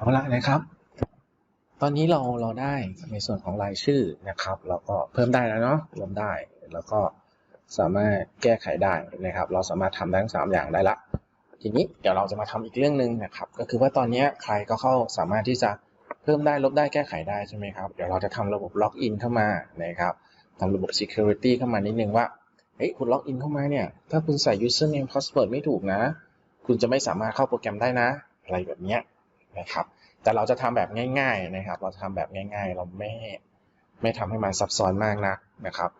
เอาละนะครับ ตอนนี้เราเราได้ในส่วนของรายชื่อนะครับ เราก็เพิ่มได้แล้วเนาะรวมได้แล้วก็สามารถแก้ไขได้นะครับ เราสามารถทำได้ทั้งสามอย่างได้ละ ทีนี้เดี๋ยวเราจะมาทำอีกเรื่องหนึ่งนะครับ ก็คือว่าตอนนี้ใครก็เข้าสามารถที่จะเพิ่มได้ลบได้แก้ไขได้ใช่ไหมครับ เดี๋ยวเราจะทำระบบล็อกอินเข้ามานะครับทำระบบ security เข้ามานิดนึงว่าเฮ้ยคุณล็อกอินเข้ามาเนี่ย ถ้าคุณใส่ username password ไม่ถูกนะ คุณจะไม่สามารถเข้าโปรแกรมได้นะ อะไรแบบเนี้ย นะครับ แต่เราจะทำแบบง่าย ๆนะครับ เราจะทำแบบง่าย ๆ เราไม่ไม่ทำให้มันซับซ้อนมากนักนะครับ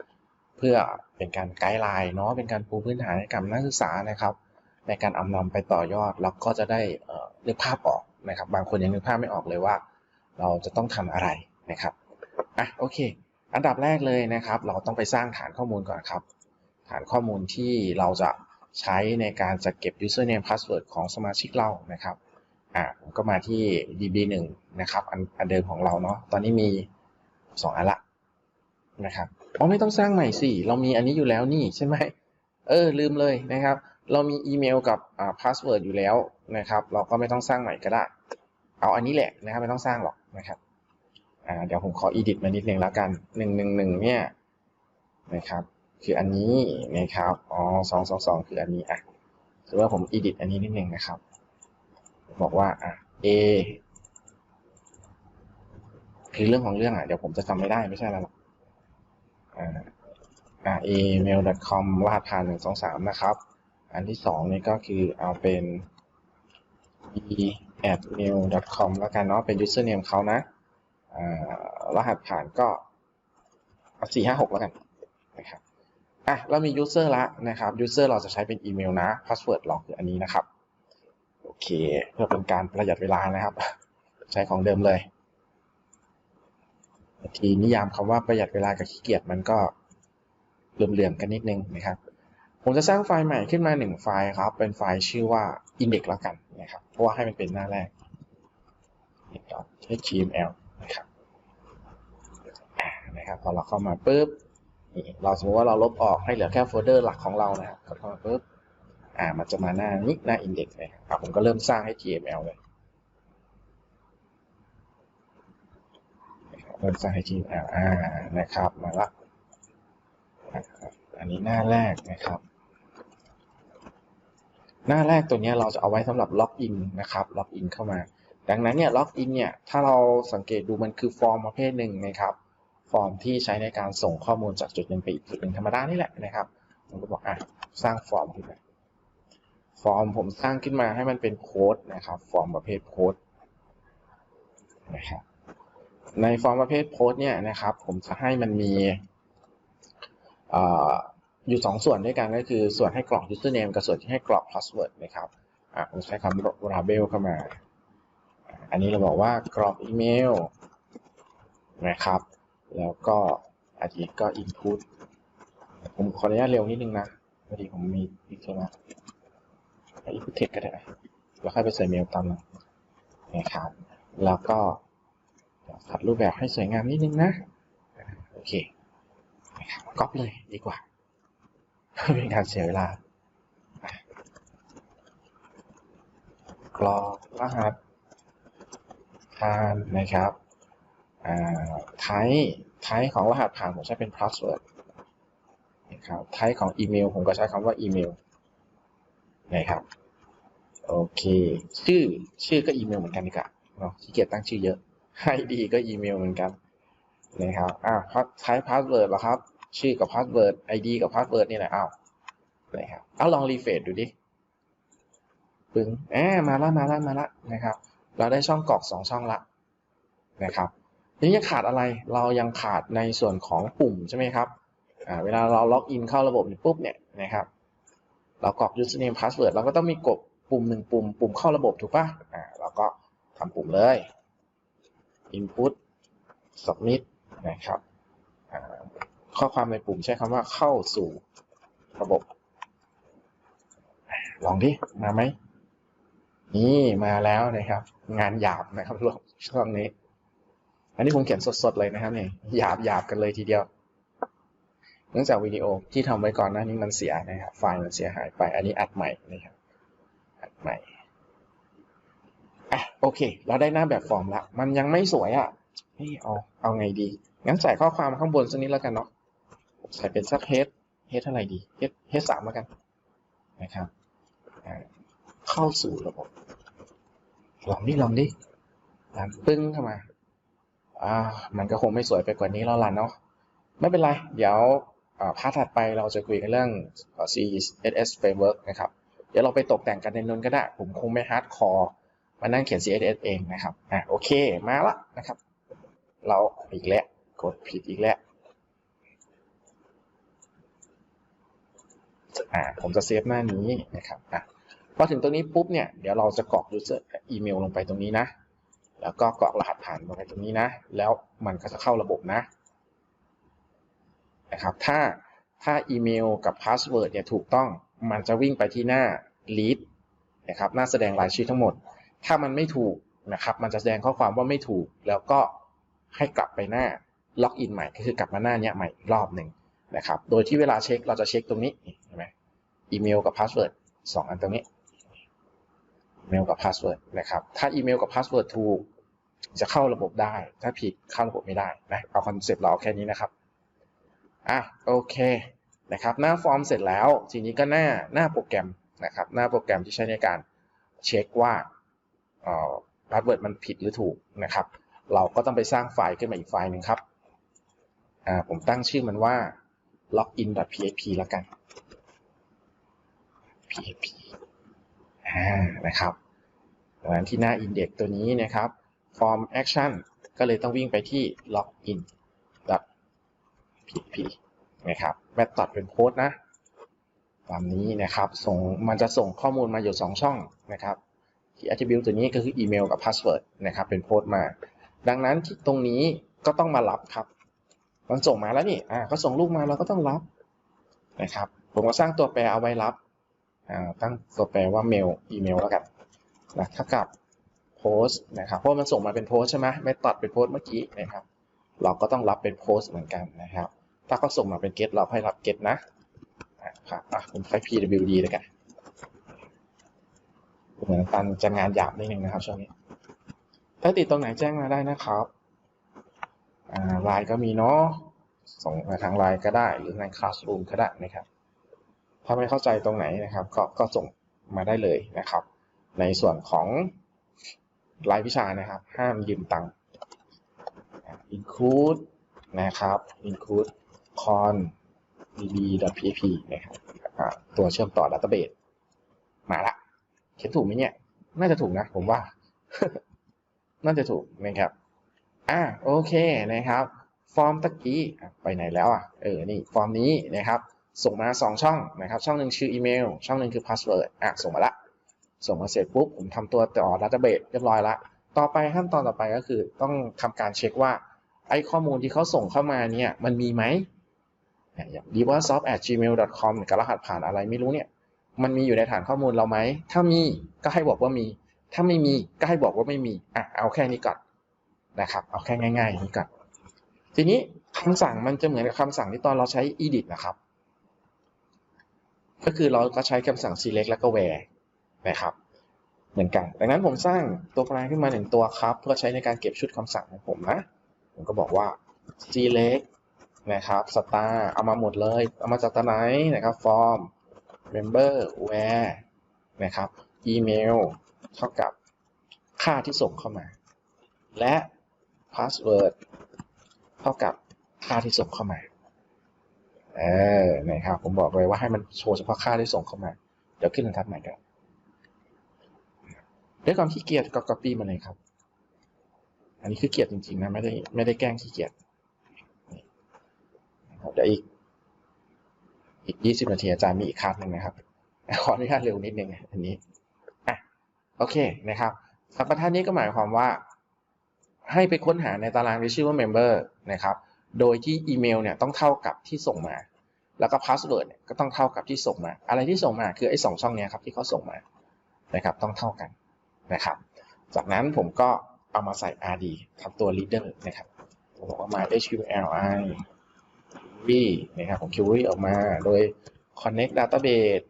เพื่อเป็นการไกด์ไลน์เนาะเป็นการปูพื้นฐานให้กับนักศึกษานะครับ ในการเอานำไปต่อยอดแล้วก็จะได้เอ่อนึกภาพออกนะครับ บางคนยังนึกภาพไม่ออกเลยว่า เราจะต้องทำอะไรนะครับอะโอเค อันดับแรกเลยนะครับ เราต้องไปสร้างฐานข้อมูลก่อนครับฐานข้อมูลที่เราจะใช้ในการจะเก็บ username password ของสมาชิกเรานะครับ อ่าผมก็มาที่ db1 นะครับอันอันเดิมของเราเนาะตอนนี้มี 2 อันละนะครับอ๋อไม่ต้องสร้างใหม่สิเรามีอันนี้อยู่แล้วนี่ใช่ไหมเออลืมเลยนะครับ เรามีอีเมลกับอ่าพาสเวิร์ดอยู่แล้วนะครับ เราก็ไม่ต้องสร้างใหม่ก็ได้ เอาอันนี้แหละนะครับไม่ต้องสร้างหรอกนะครับอ่าเดี๋ยวผมขอ edit มานิดนึงแล้วกันหนึ่งหนึ่งหนึ่งเนี่ยนะครับคืออันนี้นะครับ อ๋อสองสองสองคืออันนี้อะถือว่าผม edit อันนี้นิดนึงนะครับ บอกว่าอะ A คือเรื่องของเรื่องอะเดี๋ยวผมจะจำไม่ได้ไม่ใช่แล้วหรอกอ่าอ่า email.com รหัสผ่านหนึ่งสองสามนะครับ อันที่สองนี่ก็คือเอาเป็น e at mail.com แล้วกันเนาะเป็น username เขานะอ่ารหัสผ่านก็สี่ห้าหกแล้วกันนะครับอะเรามี user ละนะครับ user เราจะใช้เป็นอีเมลนะ password เราคืออันนี้นะครับ เค เพื่อเป็นการประหยัดเวลานะครับ ใช้ของเดิมเลย ทีนิยามคำว่าประหยัดเวลากับขี้เกียจมันก็เหลื่อมๆกันนิดนึงนะครับ ผมจะสร้างไฟล์ใหม่ขึ้นมาหนึ่งไฟล์ครับ เป็นไฟล์ชื่อว่า index แล้วกันนะครับ เพราะว่าให้มันเป็นหน้าแรก html นะครับอ่านะครับ พอเราเข้ามาปุ๊บ เราสมมติว่าเราลบออกให้เหลือแค่โฟลเดอร์หลักของเรานะครับกดเข้ามาปุ๊บ อ่ามันจะมาหน้านี้หน้า index เลยครับผมก็เริ่มสร้าง html เลยนะครับเริ่มสร้าง html อ่านะครับมาละอันนี้หน้าแรกนะครับ หน้าแรกตัวนี้เราจะเอาไว้สำหรับล็อกอินนะครับล็อกอินเข้ามา ดังนั้นเนี่ยล็อกอินเนี่ยถ้าเราสังเกตดูมันคือฟอร์มประเภทหนึ่งนะครับฟอร์มที่ใช้ในการส่งข้อมูลจากจุดหนึ่งไปอีกจุดหนึ่งธรรมดานี่แหละนะครับผมก็บอกอะสร้างฟอร์มขึ้นมา ฟอร์มผมสร้างขึ้นมาให้มันเป็นโค้ดนะครับ ฟอร์มประเภทโค้ดนะครับในฟอร์มประเภทโค้ดเนี่ยนะครับ ผมจะให้มันมีออยู่สองส่วนด้วยกันก็คือส่วนให้กรอก username กับส่วนที่ให้กรอก password นะครับอะผมใช้คำ label เข้ามา อันนี้เราบอกว่ากรอกอีเมลนะครับ แล้วก็อันนี้ก็ input ผมขออนุญาตเร็วนิดนึงนะพอดีผมมีอีกใไหม input text ก็ได้แล้วค่อยไปใส่เมลตามหลังนะครับ แล้วก็ตัดรูปแบบให้สวยงามนิดนึงนะ โอเคนะครับก๊อปเลยดีกว่าเป็นการเสียเวลากรอกรหัสผ่านนะครับอ่าไทป์ไทป์ของรหัสผ่านผมใช้เป็น password นะครับไทป์ของอีเมลผมก็ใช้คำว่าอีเมล นะครับ โอเค ชื่อชื่อก็อีเมลเหมือนกันดีกว่าเนาะขี้เกียจตั้งชื่อเยอะ ID ก็อีเมลเหมือนกันนะครับอ่าไทป์ password เหรอครับ ชื่อกับ password ID กับ password นี่แหละอ้าวนะครับเอาลองรีเฟรชดูดิปึ้งแอบมาละมาละมาละนะครับ เราได้ช่องกรอกสองช่องละนะครับนี้ยังขาดอะไรเรายังขาดในส่วนของปุ่มใช่ไหมครับอ่าเวลาเราล็อกอินเข้าระบบปุ๊บเนี่ยนะครับ เรากรอก username password เราก็ต้องมีกดปุ่มหนึ่งปุ่ม ปุ่มเข้าระบบถูกปะอ่าเราก็ทำปุ่มเลย input submit นะครับข้อความในปุ่มใช้คำว่าเข้าสู่ระบบ ลองดิมาไหมนี่มาแล้วนะครับ งานหยาบนะครับรอบช่วงนี้ อันนี้ผมเขียนสดๆเลยนะครับเนี่ยหยาบหยาบกันเลยทีเดียว เนื่องจากวิดีโอที่ทำไว้ก่อนหน้านี้มันเสียนะครับ ไฟล์มันเสียหายไป อันนี้อัดใหม่นะครับ อัดใหม่ อะโอเค เราได้หน้าแบบฟอร์มละ มันยังไม่สวยอะเฮ้ยเอาเอาไงดี งั้นใส่ข้อความข้างบนสักนิดแล้วกันเนาะ ใส่เป็นสักเฮดเฮดเท่าไหร่ดีเฮดเฮดสามแล้วกัน นะครับ เข้าสู่ระบบลองดิลองดิลันปึ้งเข้ามา อ่า มันก็คงไม่สวยไปกว่านี้แล้วล่ะเนาะ ไม่เป็นไร เดี๋ยว พาร์ทถัดไปเราจะคุยกันเรื่อง CSS framework นะครับ เดี๋ยวเราไปตกแต่งกันในนนก็ได้ ผมคงไม่ฮาร์ดคอร์มานั่งเขียน CSS เองนะครับ อะโอเค มาละนะครับ เราอีกแล้ว กดผิดอีกแล้ว อ่า ผมจะเซฟหน้านี้นะครับ อะ พอถึงตรงนี้ปุ๊บเนี่ย เดี๋ยวเราจะกรอก user อีเมลลงไปตรงนี้นะ แล้วก็กรอกรหัสผ่านลงไปตรงนี้นะ แล้วมันก็จะเข้าระบบนะ นะครับ ถ้าถ้าอีเมลกับพาสเวิร์ดเนี่ยถูกต้องมันจะวิ่งไปที่หน้า lead นะครับหน้าแสดงรายชื่อทั้งหมด ถ้ามันไม่ถูกนะครับ มันจะแสดงข้อความว่าไม่ถูก แล้วก็ให้กลับไปหน้าล็อกอินใหม่ก็คือกลับมาหน้านี้ใหม่อีกรอบหนึ่งนะครับ โดยที่เวลาเช็คเราจะเช็คตรงนี้เห็นไหมอีเมลกับพาสเวิร์ดสองอันตรงนี้อีเมลกับพาสเวิร์ดนะครับ ถ้าอีเมลกับพาสเวิร์ดถูกจะเข้าระบบได้ ถ้าผิดเข้าระบบไม่ได้นะ เอาคอนเซปต์เราแค่นี้นะครับ อะโอเคนะครับหน้าฟอร์มเสร็จแล้ว ทีนี้ก็หน้าหน้าโปรแกรมนะครับหน้าโปรแกรมที่ใช้ในการเช็คว่าเอ่อพาสเวิร์ดมันผิดหรือถูกนะครับ เราก็ต้องไปสร้างไฟล์ขึ้นมาอีกไฟล์หนึ่งครับอ่าผมตั้งชื่อมันว่า login.php แล้วกัน php อ่านะครับดังนั้นที่หน้า index ตัวนี้นะครับ form action ก็เลยต้องวิ่งไปที่ login PHP นะครับ method เป็นโค้ดนะ ตามนี้นะครับส่งมันจะส่งข้อมูลมาอยู่ 2 ช่องนะครับที่ attribute ตัวนี้ก็คืออีเมลกับ password นะครับเป็นโค้ดมา ดังนั้นที่ตรงนี้ก็ต้องมารับครับ มันส่งมาแล้วนี่อ่าก็ส่งลูกมาเราก็ต้องรับนะครับ ผมก็สร้างตัวแปรเอาไว้รับอ่าตั้งตัวแปรว่าเมลอีเมลแล้วกันนะเท่ากับโพสนะครับเพราะมันส่งมาเป็นโพสใช่ไหมไม่ตัดเป็นโพสเมื่อกี้นะครับ เราก็ต้องรับเป็นโพสเหมือนกันนะครับ ถ้าเขาส่งมาเป็น get เราให้รับ get นะครับอะผมใช้ pwd แล้วกันเหมือนกันจะงานหยาบนิดนึงนะครับช่วงนี้ ถ้าติดตรงไหนแจ้งมาได้นะครับไลน์ก็มีเนาะส่งมาทางไลน์ก็ได้หรือใน Classroom ก็ได้นะครับ ถ้าไม่เข้าใจตรงไหนนะครับ ก็ก็ส่งมาได้เลยนะครับ ในส่วนของรายวิชานะครับ ห้ามยืมตังค์ include นะครับ include con db.php นะครับตัวเชื่อมต่อ database มาละเขียนถูกไหมเนี่ย น่าจะถูกนะ ผมว่า น่าจะถูกนะครับ อ่าโอเคนะครับ ฟอร์มตะกี้ไปไหนแล้วอะ เออ นี่ฟอร์มนี้นะครับ ส่งมา 2 ช่องนะครับ ช่องหนึ่งชื่ออีเมล ช่องหนึ่งคือพาสเวิร์ด อะ ส่งมาละ ส่งมาเสร็จปุ๊บ ผมทำตัวต่อดัตเตอร์เบสเรียบร้อยละ ต่อไปขั้นตอนต่อไปก็คือต้องทำการเช็คว่า ไอ้ข้อมูลที่เขาส่งเข้ามาเนี่ย มันมีไหม อย่าง d w a s o f at gmail com กับรหัสผ่านอะไรไม่รู้เนี่ย มันมีอยู่ในฐานข้อมูลเราไหม ถ้ามีก็ให้บอกว่ามี ถ้าไม่มีก็ให้บอกว่าไม่มีอะเอาแค่นี้ก่อนนะครับ เอาแค่ง่ายๆนี้ก่อน ทีนี้คำสั่งมันจะเหมือนกับคำสั่งที่ตอนเราใช้ edit นะครับ ก็คือเราก็ใช้คำสั่ง select แล้วก็ where นะครับ เหมือนกัน ดังนั้นผมสร้างตัวแปรขึ้นมาหนึ่งตัวครับ เพื่อใช้ในการเก็บชุดคำสั่งของผมนะ ผมก็บอกว่า select นะครับ star เอามาหมดเลย เอามาจากตัวไหนนะครับ form member where นะครับ email เท่ากับค่าที่ส่งเข้ามา และ password เท่ากับค่าที่ส่งเข้ามาเออนะครับผมบอกเลยว่าให้มันโชว์เฉพาะค่าที่ส่งเข้ามา เดี๋ยวขึ้นบรรทัดใหม่กันด้วยความขี้เกียจก็ copy มาเลยครับ อันนี้คือเกียจจริงๆนะไม่ได้ไม่ได้แกล้งขี้เกียจ เดี๋ยวอีก อีก20นาทีอาจารย์มีอีกคัดหนึ่งนะครับ ขออนุญาตเร็วนิดนึงอันนี้อะโอเคนะครับสัมปทานนี้ก็หมายความว่า ให้ไปค้นหาในตารางที่ชื่อว่า member นะครับ โดยที่อีเมลเนี่ยต้องเท่ากับที่ส่งมา แล้วก็ password เนี่ยก็ต้องเท่ากับที่ส่งมา อะไรที่ส่งมาคือไอ้สองช่องเนี้ยครับที่เขาส่งมานะครับ ต้องเท่ากันนะครับ จากนั้นผมก็เอามาใส่ rd ทำตัว reader นะครับผมบอกว่า my hqli query นะครับผม query ออกมา โดย connect database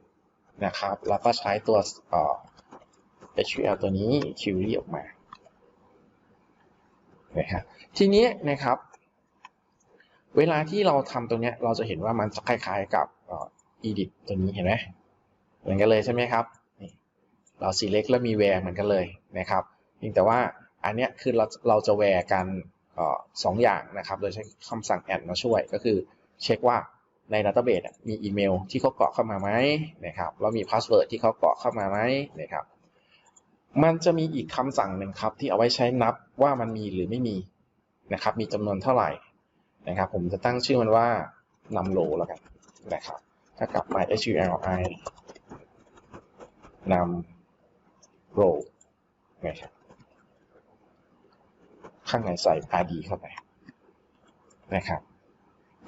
นะครับ แล้วก็ใช้ตัว SQL ตัวนี้ query ออกมานะครับทีนี้นะครับ เวลาที่เราทำตรงเนี้ยเราจะเห็นว่ามันจะคล้ายๆกับอ่อ edit ตัวนี้เห็นไหมเหมือนกันเลยใช่ไหมครับนี่เรา select แล้วมี where เหมือนกันเลยนะครับเพียงแต่ว่าอันเนี้ยคือเราเราจะ where กันสองอย่างนะครับ โดยใช้คำสั่ง add มาช่วยก็คือ เช็คว่าใน database อะมีอีเมลที่เขาเกาะเข้ามาไหมนะครับแล้วมีพาสเวิร์ดที่เขาเกาะเข้ามาไหมนะครับมันจะมีอีกคำสั่งหนึ่งครับที่เอาไว้ใช้นับว่ามันมีหรือไม่มีนะครับมีจำนวนเท่าไหร่นะครับ ผมจะตั้งชื่อมันว่านำโลแล้วกันนะครับถ้ากลับ mysqli นำโลนะครับข้างในใส่ rd เข้าไปนะครับ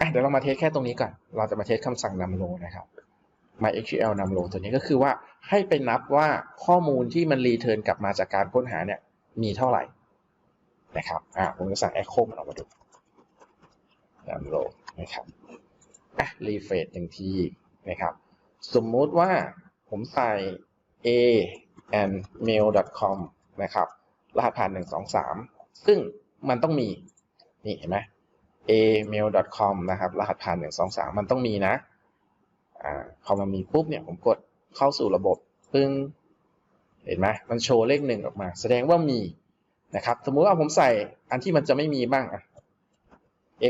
อะเดี๋ยวเรามาเทสแค่ตรงนี้ก่อน เราจะมาเทสคำสั่งนำโลนะครับ MySQL นำโลตัวนี้ก็คือว่าให้ไปนับว่าข้อมูลที่มันรีเทิร์นกลับมาจากการค้นหาเนี่ยมีเท่าไหร่นะครับ อะผมจะสั่ง echo มันออกมาดูนำโลนะครับ อะรีเฟรชหนึ่งทีนะครับ สมมุติว่าผมใส่ a and mail com นะครับ รหัสผ่าน 123 ซึ่งมันต้องมี นี่เห็นไหม a mail com นะครับ รหัสผ่าน 123 มันต้องมีนะ อ่า พอมันมีปุ๊บเนี่ย ผมกดเข้าสู่ระบบปึ้ง เห็นไหม มันโชว์เลขหนึ่งออกมา แสดงว่ามีนะครับ สมมุติว่าผมใส่อันที่มันจะไม่มีบ้างอะ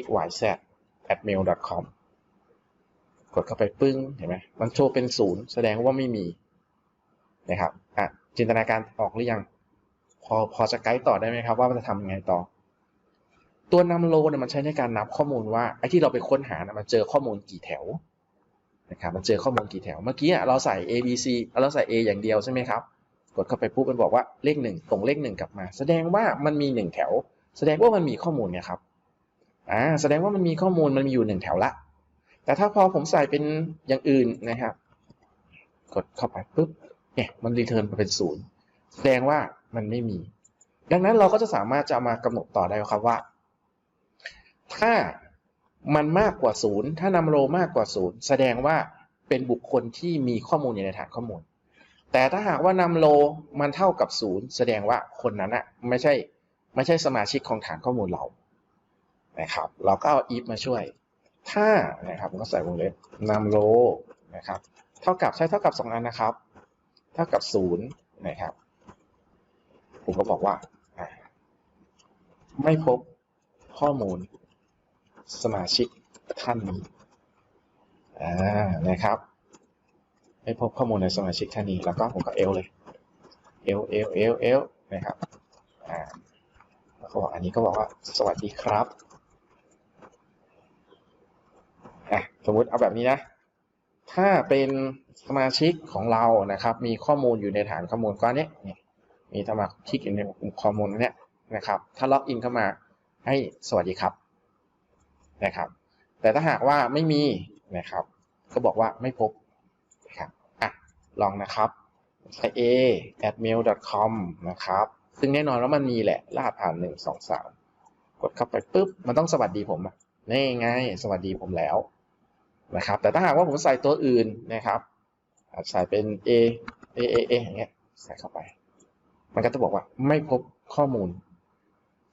x y z at mail com กดเข้าไปปึ้ง เห็นไหม มันโชว์เป็นศูนย์แสดงว่าไม่มีนะครับ อะ จินตนาการออกหรือยัง พอ พอจะไกด์ต่อได้ไหมครับ ว่ามันจะทำยังไงต่อ ตัวนำโลเนี่ยมันใช้ในการนับข้อมูลว่าไอ้ที่เราไปค้นหานะมันเจอข้อมูลกี่แถวนะครับมันเจอข้อมูลกี่แถวเมื่อกี้เราใส่ A B C เราใส่ A อย่างเดียวใช่ไหมครับกดเข้าไปปุ๊บมันบอกว่าเลขหนึ่งส่งเลขหนึ่งกลับมา แสดงว่ามันมีหนึ่งแถว แสดงว่ามันมีข้อมูลเนี่ยครับอ่าแสดงว่ามันมีข้อมูลมันมีอยู่หนึ่งแถวละ แต่ถ้าพอผมใส่เป็นอย่างอื่นนะครับ กดเข้าไปปุ๊บเนี่ยมันรีเทิร์นมาเป็นศูนย์แสดงว่ามันไม่มี ดังนั้นเราก็จะสามารถจะมากำหนดต่อได้ครับว่า ถ้ามันมากกว่าศูนย์ถ้านำโลมากกว่าศูนย์แสดงว่าเป็นบุคคลที่มีข้อมูลอยู่ในฐานข้อมูล แต่ถ้าหากว่านำโลมันเท่ากับศูนย์แสดงว่าคนนั้นอะไม่ใช่ไม่ใช่สมาชิกของฐานข้อมูลเรานะครับ เราก็เอา if มาช่วย ถ้านะครับก็ใส่วงเล็บนำโลนะครับ เท่ากับใช้เท่ากับสองอันนะครับ เท่ากับศูนย์นะครับผมก็บอกว่า ไม่พบข้อมูล สมาชิกท่านนี้นะครับไม่พบข้อมูลในสมาชิกท่านนี้แล้วก็ผมก็เอลเลยเอลเอลเอลเอลนะครับอ่าแล้วก็อันนี้ก็บอกว่าสวัสดีครับอะสมมุติเอาแบบนี้นะ ถ้าเป็นสมาชิกของเรานะครับ มีข้อมูลอยู่ในฐานข้อมูลก้อนนี้มีสมาชิกอยู่ในข้อมูลนี้นะครับ ถ้าล็อกอินเข้ามาให้สวัสดีครับ นะครับ แต่ถ้าหากว่าไม่มีนะครับ ก็บอกว่าไม่พบนะครับอะลองนะครับใส่ a at mail com นะครับ ซึ่งแน่นอนว่ามันมีแหละ รหัสผ่านหนึ่งสองสามกดเข้าไปปุ๊บ มันต้องสวัสดีผมนี่ไง สวัสดีผมแล้วนะครับ แต่ถ้าหากว่าผมใส่ตัวอื่นนะครับ ใส่เป็น a a a a อย่างเงี้ย ใส่เข้าไป มันก็จะบอกว่าไม่พบข้อมูล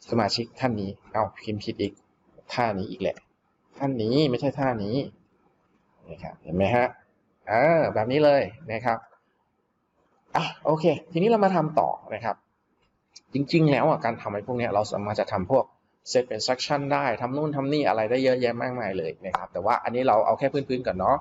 สมาชิกท่านนี้ เอาพิมพ์ผิดอีก ท่านี้อีกแหละ ท่านนี้ไม่ใช่ท่านี้นะครับเห็นไหมฮะอ่าแบบนี้เลยนะครับอะโอเค ทีนี้เรามาทำต่อนะครับ จริงๆ แล้วอะการทำไอ้พวกเนี้ยเราสามารถจะทำพวกเซตเป็นเซสชันได้ทำนู่นทำนี่อะไรได้เยอะแยะมากมายเลยนะครับ แต่ว่าอันนี้เราเอาแค่พื้นๆก่อนเนาะ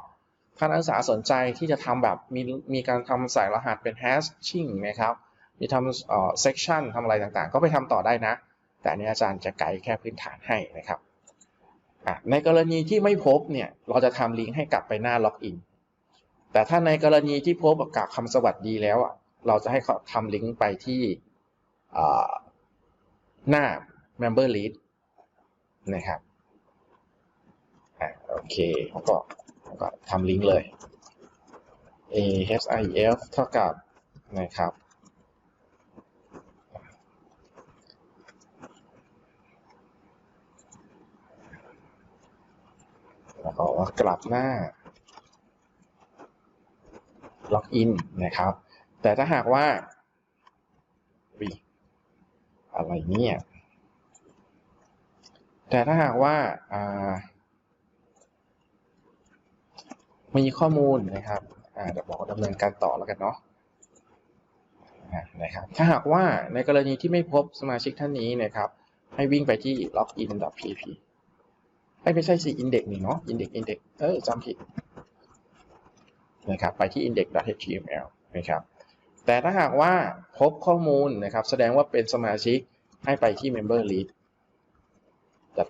ถ้านักศึกษาสนใจที่จะทำแบบมีมีการทำใส่รหัสเป็น hashing นะครับ มีทำเอ่อ section ทำอะไรต่างๆ ก็ไปทำต่อได้นะ แต่อันนี้อาจารย์จะไกด์แค่พื้นฐานให้นะครับ ในกรณีที่ไม่พบเนี่ยเราจะทำลิงก์ให้กลับไปหน้าล็อกอินแต่ถ้าในกรณีที่พบกับคำสวัสดีแล้วเราจะให้เขาทำลิงก์ไปที่หน้า member list นะครับอโอเคผมก็ผมก็ทำลิงก์เลย a h i f เท่ากับนะครับ แล้วก็กลับหน้าล็อกอินนะครับ แต่ถ้าหากว่าอะไรเนี่ยแต่ถ้าหากว่าามีข้อมูลนะครับเดี๋ยวบอกดำเนินการต่อแล้วกันเนาะนะครับ ถ้าหากว่าในกรณีที่ไม่พบสมาชิกท่านนี้นะครับ ให้วิ่งไปที่ login.pp ไม่ใช่สิ index นี่เนาะ index index เด็กเออจำผิดนะครับไปที่ index.html นะครับแต่ถ้าหากว่าพบข้อมูลนะครับ แสดงว่าเป็นสมาชิกให้ไปที่ member list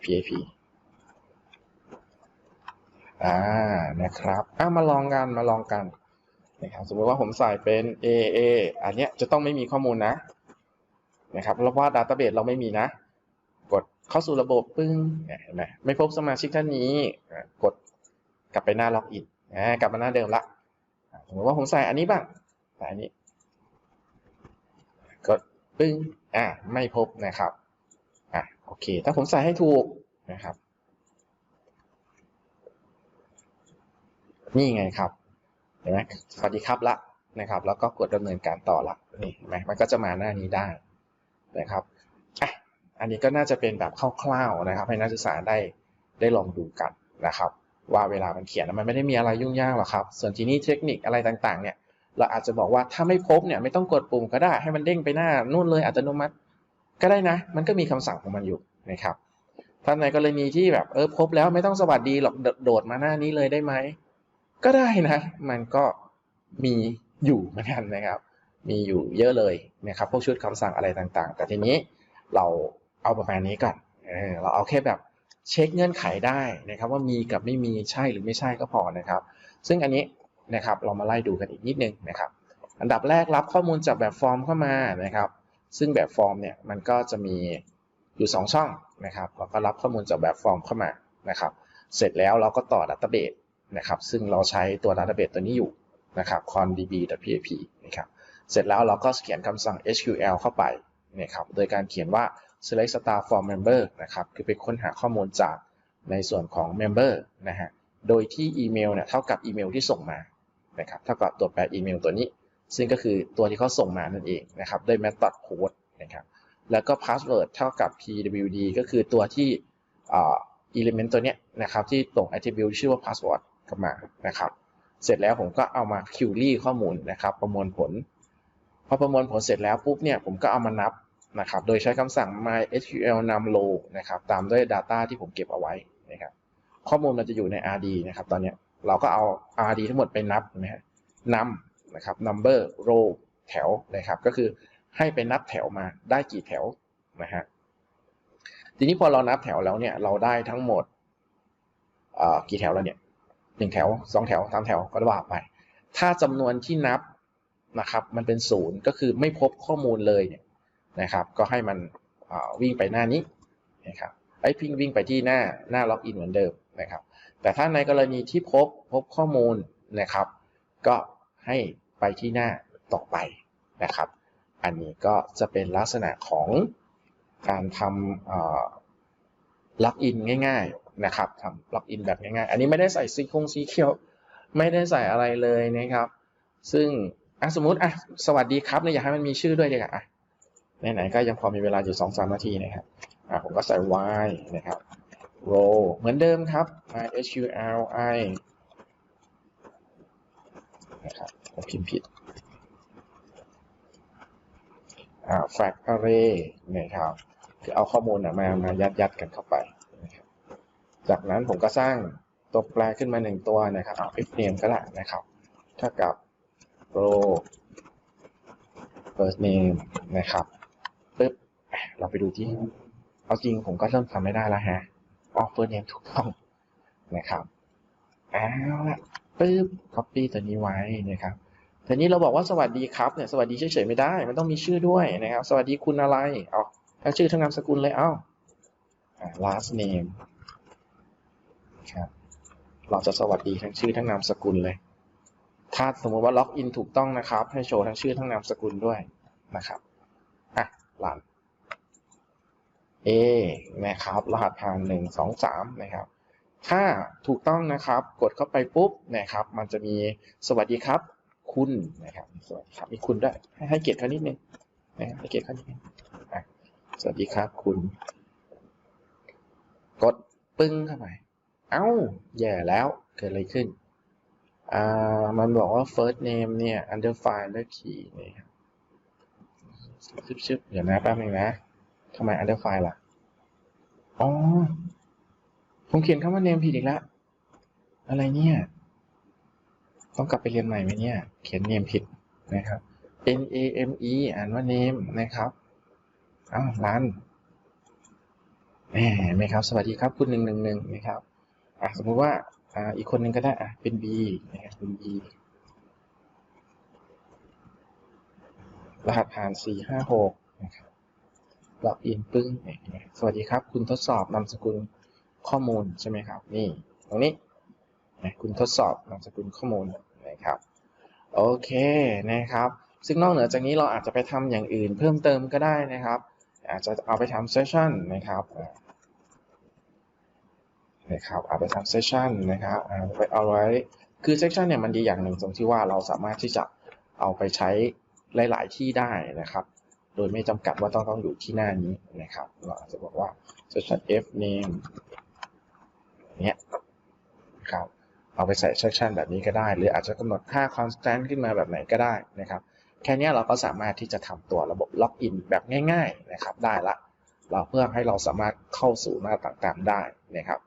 .php อ่านะครับอ่ามาลองกันมาลองกันนะครับสมมติว่าผมใส่เป็น AA อันเนี้ยจะต้องไม่มีข้อมูลนะนะครับเพราะว่า database เราไม่มีนะ เข้าสู่ระบบปึ้งเห็นไหมไม่พบสมาชิกท่านนี้ กดกลับไปหน้าล็อกอินกลับมาหน้าเดิมละสมมติว่าผมใส่อันนี้บ้างใส่อันนี้กดปึ้งอ่าไม่พบนะครับอะโอเค ถ้าผมใส่ให้ถูกนะครับ นี่ไงครับเห็นไหมสวัสดีครับละนะครับ แล้วก็กดดำเนินการต่อละนี่เห็นไหมมันก็จะมาหน้านี้ได้นะครับ อันนี้ก็น่าจะเป็นแบบคร่าวๆนะครับ ให้นักศึกษาได้ได้ลองดูกันนะครับ ว่าเวลามันเขียนมันไม่ได้มีอะไรยุ่งยากหรอกครับ ส่วนทีนี้เทคนิคอะไรต่างๆเนี่ยเราอาจจะบอกว่าถ้าไม่พบเนี่ยไม่ต้องกดปุ่มก็ได้ให้มันเด้งไปหน้านู่นเลยอัตโนมัติก็ได้นะ มันก็มีคำสั่งของมันอยู่นะครับถ้าในกรณีที่แบบเออพบแล้วไม่ต้องสวัสดีหรอกโดดมาหน้านี้เลยได้ไหมก็ได้นะ มันก็มีอยู่เหมือนกันนะครับ มีอยู่เยอะเลยนะครับพวกชุดคำสั่งอะไรต่างๆ แต่ทีนี้เรา เอาประมาณนี้ก่อนเออเราเอาแค่แบบเช็คเงื่อนไขได้นะครับว่ามีกับไม่มีใช่หรือไม่ใช่ก็พอนะครับ ซึ่งอันนี้นะครับเรามาไล่ดูกันอีกนิดนึงนะครับ อันดับแรกรับข้อมูลจากแบบฟอร์มเข้ามานะครับ ซึ่งแบบฟอร์มเนี่ยมันก็จะมีอยู่ 2 ช่องนะครับเราก็รับข้อมูลจากแบบฟอร์มเข้ามานะครับ เสร็จแล้วเราก็ต่อดัตเตอร์เบสนะครับซึ่งเราใช้ตัวดัตเตอร์เบสตัวนี้อยู่นะครับ condb.php นะครับเสร็จแล้วเราก็เขียนคำสั่ง SQL เข้าไปนะครับโดยการเขียนว่า select star from member นะครับ คือไปค้นหาข้อมูลจากในส่วนของ member นะฮะ โดยที่อีเมลเนี่ยเท่ากับอีเมลที่ส่งมานะครับ เท่ากับตัวแปรอีเมลตัวนี้ ซึ่งก็คือตัวที่เขาส่งมานั่นเองนะครับด้วย method code นะครับ แล้วก็ password เท่ากับ pwd ก็คือตัวที่อ่า element ตัวเนี้ยนะครับที่ตรง attribute ชื่อว่า password เข้ามานะครับ เสร็จแล้วผมก็เอามา query ข้อมูลนะครับ ประมวลผล พอประมวลผลเสร็จแล้วปุ๊บเนี่ยผมก็เอามานับ นะครับ โดยใช้คำสั่ง mysql num row นะครับ ตามด้วย data ที่ผมเก็บเอาไว้นะครับ ข้อมูลมันจะอยู่ใน rd นะครับ ตอนนี้เราก็เอา rd ทั้งหมดไปนับนะฮะนำนะครับ number row แถวนะครับ ก็คือให้ไปนับแถวมาได้กี่แถวนะฮะ ทีนี้พอเรานับแถวแล้วเนี่ย เราได้ทั้งหมดอ่อกี่แถวแล้วเนี่ยหนึ่งแถวสองแถวสามแถวก็ว่าไป ถ้าจำนวนที่นับนะครับ มันเป็นศูนย์ก็คือไม่พบข้อมูลเลยเนี่ย นะครับ ก็ให้มันวิ่งไปหน้านี้นะครับไอ้พิงวิ่งไปที่หน้าหน้าล็อกอินเหมือนเดิมนะครับ แต่ถ้าในกรณีที่พบพบข้อมูลนะครับ ก็ให้ไปที่หน้าต่อไปนะครับ อันนี้ก็จะเป็นลักษณะของการทำล็อกอินง่าย ๆนะครับทำล็อกอินแบบง่ายๆ อันนี้ไม่ได้ใส่ซีคงซีเคียว ไม่ได้ใส่อะไรเลยนะครับ ซึ่งสมมติอะสวัสดีครับเนี่ยอยากให้มันมีชื่อด้วยดีกว่าอะ ไหนๆก็ยังพอมีเวลาอยู่สองสามนาทีนะครับผมก็ใส่ y นะครับ row เหมือนเดิมครับ mysqli นะครับผมพิมพ์ผิดอ่า fact array นะครับคือเอาข้อมูลมามายัดยัดกันเข้าไปนะครับจากนั้นผมก็สร้างตัวแปรขึ้นมาหนึ่งตัวนะครับเอา if name ก็ได้นะครับเท่ากับ row first name นะครับ เราไปดูที่ เอาจริงผมก็เริ่มทำไม่ได้แล้วฮะออ first name ถูกต้องนะครับเอาละปึ๊บ copy ตัวนี้ไว้นะครับทีนี้เราบอกว่าสวัสดีครับเนี่ยสวัสดีเฉยๆไม่ได้ มันต้องมีชื่อด้วยนะครับ สวัสดีคุณอะไรเอาทั้งชื่อทั้งนามสกุลเลยเอ้า last name ครับเราจะสวัสดีทั้งชื่อทั้งนามสกุลเลย ถ้าสมมติว่าล็อกอินถูกต้องนะครับ ให้โชว์ทั้งชื่อทั้งนามสกุลด้วยนะครับ อะหลัน A นะครับ รหัสผ่านหนึ่งสองสามนะครับ ถ้าถูกต้องนะครับ กดเข้าไปปุ๊บนะครับ มันจะมีสวัสดีครับ คุณนะครับ สวัสดีครับ มีคุณด้วยให้เกียรติเขานิดนึงนะให้เกียรติเขานิดนึงอะสวัสดีครับคุณ กดปึ้งเข้าไป เอ้า แย่แล้ว เกิดอะไรขึ้น อ่า มันบอกว่า first name เนี่ย under file และ key นี่ครับชึบชึบเดี๋ยวนะแป๊บนึงนะ ทำไม under file ล่ะ อ๋อ ผมเขียนคำว่า name ผิดอีกแล้ว อะไรเนี่ย ต้องกลับไปเรียนใหม่ไหมเนี่ย เขียน name ผิดนะครับ N A M E อ่านว่า name นะครับอ้าวรันแหมเห็นไหมครับ สวัสดีครับ คุณหนึ่งหนึ่งหนึ่งนะครับอะสมมุติว่าอ่าอีกคนหนึ่งก็ได้อะเป็น B นะครับเป็น B รหัสผ่านสี่ห้าหกนะครับ ล็อกอินปึ้งสวัสดีครับ คุณทดสอบนามสกุลข้อมูลใช่ไหมครับ นี่ตรงนี้นะคุณทดสอบนามสกุลข้อมูลนะครับโอเคนะครับ ซึ่งนอกเหนือจากนี้เราอาจจะไปทำอย่างอื่นเพิ่มเติมก็ได้นะครับ อาจจะเอาไปทำเซสชันนะครับนะครับเอาไปทำเซสชันนะครับไปเอาไว้คือเซสชันเนี่ยมันดีอย่างหนึ่งตรงที่ว่าเราสามารถที่จะเอาไปใช้หลาย ๆ ที่ได้นะครับ โดยไม่จำกัดว่าต้องต้องอยู่ที่หน้านี้นะครับ เราอาจจะบอกว่า section f name เนี้ยนะครับเอาไปใส่ section แบบนี้ก็ได้ หรืออาจจะกำหนดค่า constant ขึ้นมาแบบไหนก็ได้นะครับ แค่นี้เราก็สามารถที่จะทำตัวระบบล็อกอินแบบง่ายๆนะครับ ได้ละ เราเพื่อให้เราสามารถเข้าสู่หน้าต่างๆได้นะครับ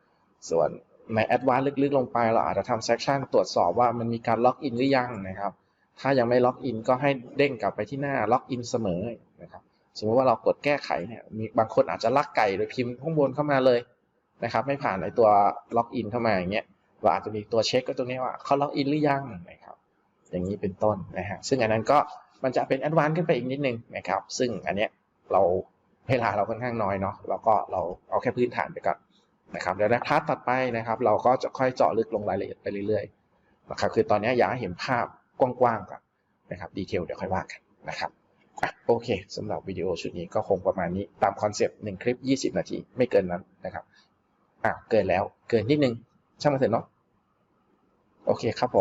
ส่วนใน Advanced ลึกๆ ลงไป เราอาจจะทำ section ตรวจสอบว่ามันมีการล็อกอินหรือยังนะครับ ถ้ายังไม่ล็อกอินก็ให้เด้งกลับไปที่หน้าล็อกอินเสมอนะครับสมมติว่าเรากดแก้ไขเนี่ยมีบางคนอาจจะลักไก่โดยพิมพ์ข้างบนเข้ามาเลยนะครับไม่ผ่านในตัวล็อกอินเข้ามาอย่างเงี้ยเราอาจจะมีตัวเช็คก็ตรงนี้ว่าเขาล็อกอินหรือยังนะครับอย่างนี้เป็นต้นนะฮะซึ่งอันนั้นก็มันจะเป็นแอดวานซ์ขึ้นไปอีกนิดนึงนะครับซึ่งอันเนี้ยเราเวลาเราค่อนข้างน้อยเนาะเราก็เราเอาแค่พื้นฐานไปก่อนนะครับเดี๋ยวในพาร์ทต่อไปนะครับ เราก็จะค่อยเจาะลึกลงรายละเอียดไปเรื่อยๆนะครับคือตอนนี้อยากให้เห็นภาพ กว้างๆก่อนนะครับดีเทลเดี๋ยวค่อยว่ากันนะครับโอเคสำหรับวิดีโอชุดนี้ก็คงประมาณนี้ตามคอนเซปต์หนึ่งคลิป 20 นาที ไม่เกินนั้นนะครับอะเกินแล้วเกินนิดนึง ช่างมันเถอะเนาะโอเคครับผม